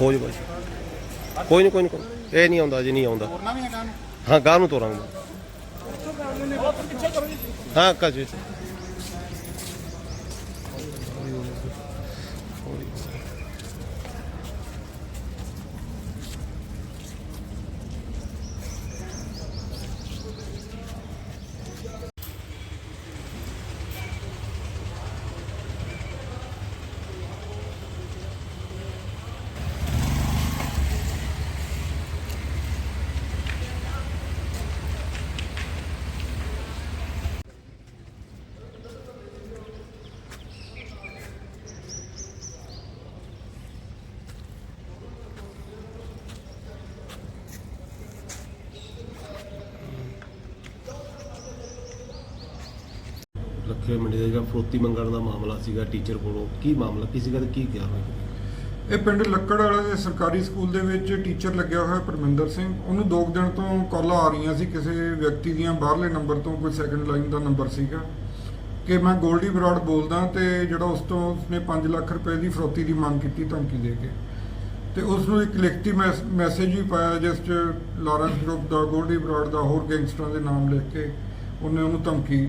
ਹੋ ਜਾਊਗਾ ਜੀ ਕੋਈ ਨਹੀਂ ਕੋਈ ਨਹੀਂ। ਇਹ ਨਹੀਂ ਆਉਂਦਾ ਜੀ ਨਹੀਂ ਆਉਂਦਾ। ਤੋਰਨਾ ਵੀ ਹੈਗਾ ਨੂੰ ਹਾਂ ਗਾਹ ਨੂੰ ਤੋਰਾਂਗੇ। ਹਾਂ ਕਾ ਜੀ। ਲੱਖੇ ਮੰਡੀ ਦਾ ਜਿਹੜਾ ਫਰੋਤੀ ਮੰਗਣ ਦਾ ਮਾਮਲਾ ਸੀਗਾ ਟੀਚਰ ਕੋਲੋਂ, ਕੀ ਮਾਮਲਾ, ਕੀ ਸੀਗਾ ਤੇ ਕੀ ਕਿਹਾ ਹੋਇਆ? ਇਹ ਪਿੰਡ ਲੱਕੜ ਵਾਲੇ ਦੇ ਸਰਕਾਰੀ ਸਕੂਲ ਦੇ ਵਿੱਚ ਟੀਚਰ ਲੱਗਿਆ ਹੋਇਆ ਪਰਮਿੰਦਰ ਸਿੰਘ। ਉਹਨੂੰ ਦੋ ਕੁ ਦਿਨ ਤੋਂ ਕਾਲਾਂ ਆ ਰਹੀਆਂ ਸੀ ਕਿਸੇ ਵਿਅਕਤੀ ਦੀਆਂ, ਬਾਹਰਲੇ ਨੰਬਰ ਤੋਂ ਕੋਈ ਸੈਕੰਡ ਲਾਈਨ ਦਾ ਨੰਬਰ ਸੀਗਾ। ਕਿ ਮੈਂ ਗੋਲਡੀ ਬਰਾੜ ਬੋਲਦਾ ਤੇ ਜਿਹੜਾ ਉਸ ਤੋਂ ਉਸਨੇ 5 ਲੱਖ ਰੁਪਏ ਦੀ ਫਰੋਤੀ ਦੀ ਮੰਗ ਕੀਤੀ ਧਮਕੀ ਦੇ ਕੇ। ਤੇ ਉਸ ਨੂੰ ਇੱਕ ਲਿਖਤੀ ਮੈਸ- ਮੈਸੇਜ ਵੀ ਪਾਇਆ ਜਿਸ 'ਚ ਲਾਰੈਂਸ ਗਰੁੱਪ ਦਾ, ਗੋਲਡੀ ਬਰਾੜ ਦਾ, ਹੋਰ ਗੈਂਗਸਟਰਾਂ ਦੇ ਨਾਮ ਲਿਖ ਕੇ ਉਹਨੇ ਉਹਨੂੰ ਧਮਕੀ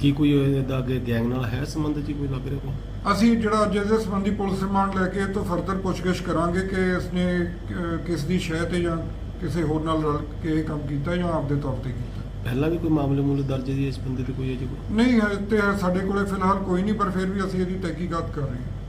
ਕੀ ਕੋਈ ਇਹਦਾ ਅੱਗੇ ਗੈਂਗ ਨਾਲ ਹੈ ਸੰਬੰਧ ਜੀ ਕੋਈ ਲੱਗ ਰਿਹਾ ਕੋਈ? ਅਸੀਂ ਜਿਹੜਾ ਅੱਜ ਇਹਦੇ ਸੰਬੰਧੀ ਪੁਲਿਸ ਰਿਮਾਂਡ ਲੈ ਕੇ ਇਹ ਤੋਂ ਫਰਦਰ ਪੁੱਛਗਿੱਛ ਕਰਾਂਗੇ ਕਿ ਇਸਨੇ ਅਹ, ਕਿਸ ਦੀ ਸ਼ਹਿ ਤੇ ਜਾਂ ਕਿਸੇ ਹੋਰ ਨਾਲ ਰਲ ਕੇ ਇਹ ਕੰਮ ਕੀਤਾ ਜਾਂ ਆਪਦੇ ਤੌਰ ਤੇ ਕੀਤਾ। ਪਹਿਲਾਂ ਵੀ ਕੋਈ ਮਾਮਲੇ ਮੂਲੇ ਦਰਜ ਜੀ ਇਸ ਬੰਦੇ ਤੇ ਕੋਈ ਹੈ ਜੀ ਕੋਈ? ਨਹੀਂ ਹੈ ਤੇ ਸਾਡੇ ਕੋਲੇ ਫਿਲਹਾਲ ਕੋਈ ਨਹੀਂ ਪਰ ਫਿਰ ਵੀ ਅਸੀਂ ਇਹਦੀ ਤਹਿਕੀਕਾਤ ਕਰ ਰਹੇ ਹਾਂ।